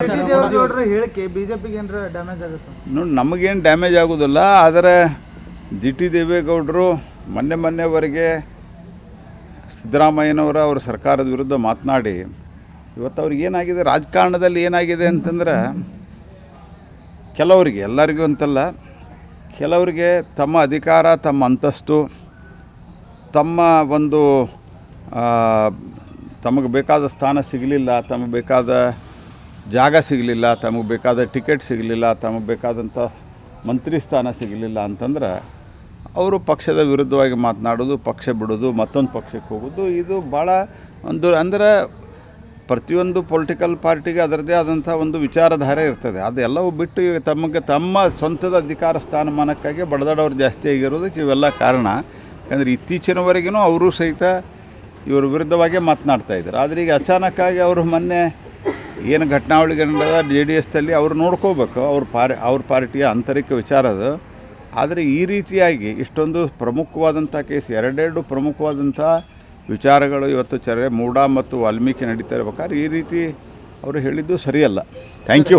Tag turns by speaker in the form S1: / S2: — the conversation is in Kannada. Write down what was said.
S1: ಹೇಳಿಕೆ ಬಿಜೆಪಿಗೆ ಏನಾರ ಡ್ಯಾಮೇಜ್ ಆಗುತ್ತೆ?
S2: ನೋಡಿ ನಮಗೇನು ಡ್ಯಾಮೇಜ್ ಆಗೋದಿಲ್ಲ ಆದರೆ ಜಿ ಟಿ ದೇವೇಗೌಡರು ಮೊನ್ನೆ ಮೊನ್ನೆವರೆಗೆ ಸಿದ್ದರಾಮಯ್ಯನವರ ಅವರ ಸರ್ಕಾರದ ವಿರುದ್ಧ ಮಾತನಾಡಿ ಇವತ್ತು ಅವ್ರಿಗೆ ಏನಾಗಿದೆ ರಾಜಕಾರಣದಲ್ಲಿ ಏನಾಗಿದೆ ಅಂತಂದ್ರೆ ಕೆಲವರಿಗೆ ಎಲ್ಲರಿಗೂ ಅಂತಲ್ಲ ಕೆಲವರಿಗೆ ತಮ್ಮ ಅಧಿಕಾರ ತಮ್ಮ ಅಂತಸ್ತು ತಮ್ಮ ಒಂದು ತಮಗೆ ಬೇಕಾದ ಸ್ಥಾನ ಸಿಗಲಿಲ್ಲ ತಮಗೆ ಬೇಕಾದ ಜಾಗ ಸಿಗಲಿಲ್ಲ, ತಮಗೆ ಬೇಕಾದ ಟಿಕೆಟ್ ಸಿಗಲಿಲ್ಲ, ತಮಗೆ ಬೇಕಾದಂಥ ಮಂತ್ರಿ ಸ್ಥಾನ ಸಿಗಲಿಲ್ಲ ಅಂತಂದ್ರೆ ಅವರು ಪಕ್ಷದ ವಿರುದ್ಧವಾಗಿ ಮಾತನಾಡೋದು, ಪಕ್ಷ ಬಿಡೋದು, ಮತ್ತೊಂದು ಪಕ್ಷಕ್ಕೆ ಹೋಗೋದು, ಇದು ಭಾಳ ಒಂದು ಅಂದರೆ ಪ್ರತಿಯೊಂದು ಪೊಲಿಟಿಕಲ್ ಪಾರ್ಟಿಗೆ ಅದರದ್ದೇ ಆದಂಥ ಒಂದು ವಿಚಾರಧಾರೆ ಇರ್ತದೆ. ಅದೆಲ್ಲವೂ ಬಿಟ್ಟು ತಮಗೆ ತಮ್ಮ ಸ್ವಂತದ ಅಧಿಕಾರ ಸ್ಥಾನಮಾನಕ್ಕಾಗಿ ಬಡದಾಡೋರು ಜಾಸ್ತಿ ಆಗಿರೋದಕ್ಕೆ ಇವೆಲ್ಲ ಕಾರಣ. ಯಾಕಂದರೆ ಇತ್ತೀಚಿನವರೆಗೂ ಅವರು ಸಹಿತ ಇವ್ರ ವಿರುದ್ಧವಾಗೇ ಮಾತನಾಡ್ತಾ ಇದ್ದಾರೆ. ಆದರೆ ಈಗ ಅಚಾನಕ್ಕಾಗಿ ಅವರು ಮೊನ್ನೆ ಏನು ಘಟನಾವಳಿಗೆ ನಡೆದ ಜೆ ಡಿ ಎಸ್ದಲ್ಲಿ ಅವ್ರು ನೋಡ್ಕೋಬೇಕು, ಅವ್ರ ಪಾರ್, ಅವ್ರ ಪಾರ್ಟಿಯ ಆಂತರಿಕ ವಿಚಾರ ಅದು. ಆದರೆ ಈ ರೀತಿಯಾಗಿ ಇಷ್ಟೊಂದು ಪ್ರಮುಖವಾದಂಥ ಕೇಸ್, ಎರಡೆರಡು ಪ್ರಮುಖವಾದಂಥ ವಿಚಾರಗಳು ಇವತ್ತು ಚರೆ ಮೂಡಾ ಮತ್ತು ವಾಲ್ಮೀಕಿ ನಡೀತಾ ಇರ್ಬೇಕಾದ್ರೆ ಈ ರೀತಿ ಅವರು ಹೇಳಿದ್ದು ಸರಿಯಲ್ಲ. Thank you